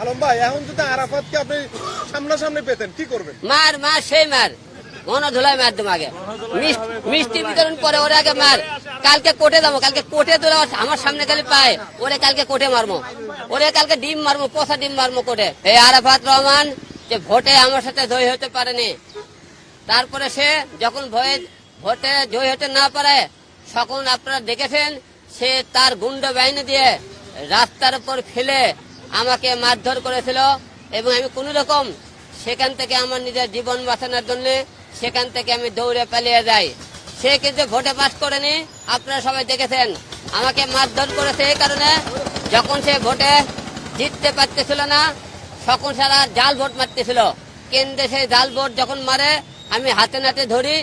আলম ভাই, এখন যদি আরাফাতকে আপনি সামনাসামনি পেতেন, কি করবেন? মার মার, সেই মার। ঘন মার দেবো আগে মিষ্টি বিতরণ করে, ওরে আগে মার। কালকে কোটে যাব, কালকে কোটে ধরে আমার সামনে খালি পায়, ওরে কালকে কোটে মারবো ওরে কালকে ডিম মারবো পচা ডিম মারবো কোটে এই আরাফাত রহমান, যে ভোটে আমার সাথে জয় হতে পারেনি, তারপরে সে যখন ভয়ে, ভোটে জয় হতে না পারে, সকল আপনারা দেখেছেন, সে তার গুন্ড বাহিনী দিয়ে রাস্তার উপর ফেলে আমাকে মারধর করেছিল এবং আমি কোন রকম সেখান থেকে আমার নিজের জীবন বাঁচানোর জন্য সেখান থেকে আমি দৌড়ে পালিয়ে যাই। সে কিন্তু ভোটে পাস করেনি, আপনারা সবাই দেখেছেন। আমাকে মারধর করেছে এই কারণে যখন সে ভোটে জিততে পারতেছিল না, তখন সারা জাল ভোট মারতেছিল। কেন্দ্রে সেই জাল ভোট যখন মারে, আমি হাতে নাতে ধরি,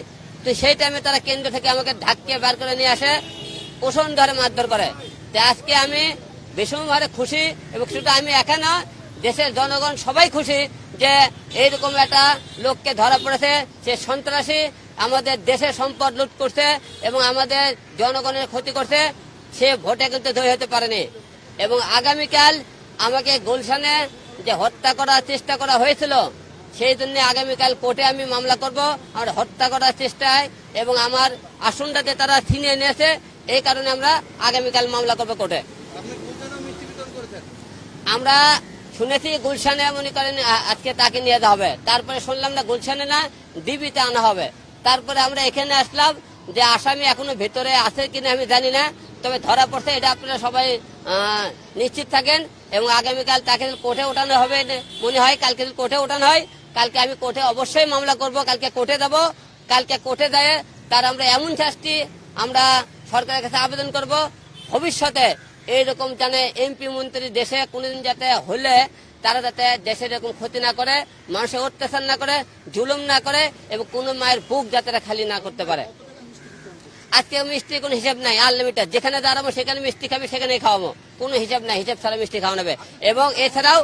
তো সেই টাইমে তারা কেন্দ্র থেকে আমাকে ধাক্কে বার করে নিয়ে আসে পোষণ ধরে মারধর করে। তো আজকে আমি ভীষণভাবে খুশি এবং শুধু আমি একা না, দেশের জনগণ সবাই খুশি যে এইরকম একটা লোককে ধরা পড়েছে, সে সন্ত্রাসী, আমাদের দেশের সম্পদ লুট করছে এবং আমাদের জনগণের ক্ষতি করছে, সে ভোটে কিন্তু জয় হতে পারেনি। এবং আগামীকাল আমাকে গুলশানে যে হত্যা করার চেষ্টা করা হয়েছিল, সেই জন্য আগামীকাল কোর্টে আমি মামলা করব আর হত্যা করার চেষ্টায় এবং আমার আসনটাতে তারা ছিনিয়ে নিয়েছে, এই কারণে আমরা আগামীকাল মামলা করব কোর্টে। আমরা শুনেছি গুলশানে মনে করেন আজকে তাকে নিয়ে যাওয়া হবে। তারপরে শুনলাম না, গুলশানে না ডিবিতে আনা হবে। তারপরে আমরা এখানে আসলাম যে আসামি এখনও ভেতরে আছে কিনা আমি জানি না, তবে ধরা পড়ছে, এটা আপনারা সবাই নিশ্চিত থাকেন এবং আগামীকাল তাকে কোর্টে ওঠানো হবে মনে হয়, কালকে কোর্টে ওঠানো হয়, কালকে আমি কোর্টে অবশ্যই মামলা করব, কালকে কোর্টে যাব। কালকে কোর্টে যায় তার আমরা এমন শাস্তি আমরা সরকারের কাছে আবেদন করব। ভবিষ্যতে এইরকম জানে এমপি মন্ত্রী দেশে কোনোদিন যাতে হলে তারা যাতে দেশের এরকম ক্ষতি না করে, মানুষের অত্যাচার না করে, জুলুম না করে এবং কোনো মায়ের বুক যাতে খালি না করতে পারে। আজকে মিষ্টি কোনো হিসাব নাই আনলিমিটেড যেখানে দাঁড়াবো সেখানে মিষ্টি খাবি, সেখানেই খাওয়াবো। কোনো হিসাব নাই, হিসাব ছাড়া মিষ্টি খাওয়ানো এবং এছাড়াও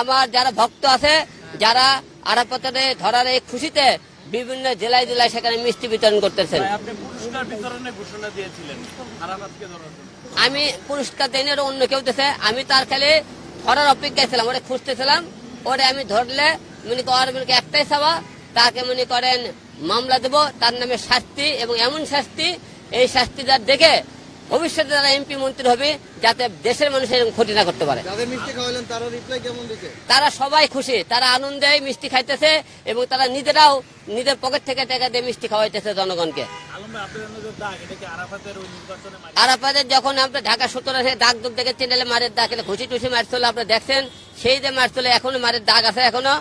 আমার যারা ভক্ত আছে, যারা আরাপতরে ধরার এই খুশিতে বিভিন্ন জেলায় জেলায় সেখানে মিষ্টি বিতরণ করতেছেন। আমি পুরস্কার দেয়নি ওরা অন্য কেউ দিছে। আমি তার খালি ধরার অপেক্ষায় ছিলাম ওরে খুঁজতেছিলাম। ওরে আমি ধরলে মনে করেন মনে একটাই সাবা তাকে মনে করেন মামলা দেব তার নামে শাস্তি এবং এমন শাস্তি এই শাস্তি যার দেখে ভবিষ্যতে তারা এমপি মন্ত্রী হবে যাতে দেশের মানুষের ক্ষতি না করতে পারে। যাদের মিষ্টি খাওয়ালেন তারা রিপ্লাই কেমন দিচ্ছে তারা সবাই খুশি। তারা আনন্দে মিষ্টি খাইতেছে এবং তারা নিজেরাও নিজের পকেট থেকে টাকা দিয়ে মিষ্টি খাওয়াইতেছে জনগণকে। আরাফাতের যখন আমরা ঢাকা সত্তর আসে দাগ দুগ দেখে চেনালে মারের দাগ এলে ঘুষি টুসি মারছিল আপনি দেখছেন সেই যে মারছিল এখনও মারের দাগ আছে এখনও।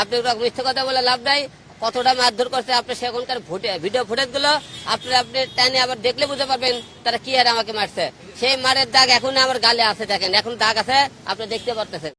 আপনি মিথ্যে কথা বলে লাভ নাই। কতটা মারধর করছে, আপনি সেখানকার ভোটে ভিডিও ফুটেজগুলো আপনি আপনি টানে আবার দেখলে বুঝতে পারবেন তারা কি আর আমাকে মারছে। সেই মারের দাগ এখন আমার গালে আছে, দেখেন। এখন দাগ আছে, আপনি দেখতে পারতেছেন।